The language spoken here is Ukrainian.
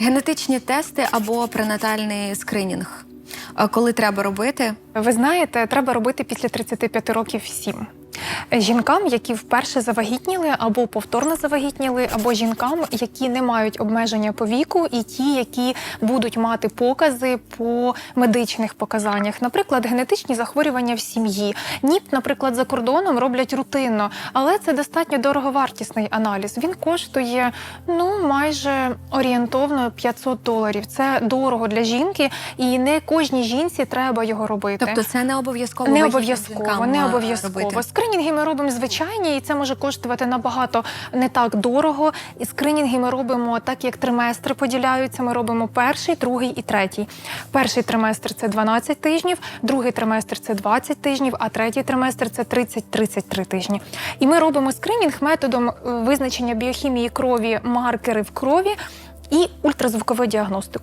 Генетичні тести або пренатальний скринінг. Е, Коли треба робити, Ви знаєте, треба робити після 35 років всім. Жінкам, які вперше завагітніли або повторно завагітніли, або жінкам, які не мають обмеження по віку, і ті, які будуть мати покази по медичних показаннях, наприклад, генетичні захворювання в сім'ї. НІП, наприклад, за кордоном роблять рутинно, але це достатньо дороговартісний аналіз. Він коштує ну майже орієнтовно 500 доларів. Це дорого для жінки, і не кожній жінці треба його робити. тобто це не обов'язково Не обов'язково, не обов'язково. робити. Скринінги ми робимо звичайні, і це може коштувати набагато не так дорого. І скринінги ми робимо так, як триместри поділяються. Ми робимо перший, другий і третій. Перший триместр це 12 тижнів, другий триместр це 20 тижнів, а третій триместр це 30-33 тижні. І ми робимо скринінг методом е, визначення біохімії крові, маркери в крові і ультразвукову діагностику.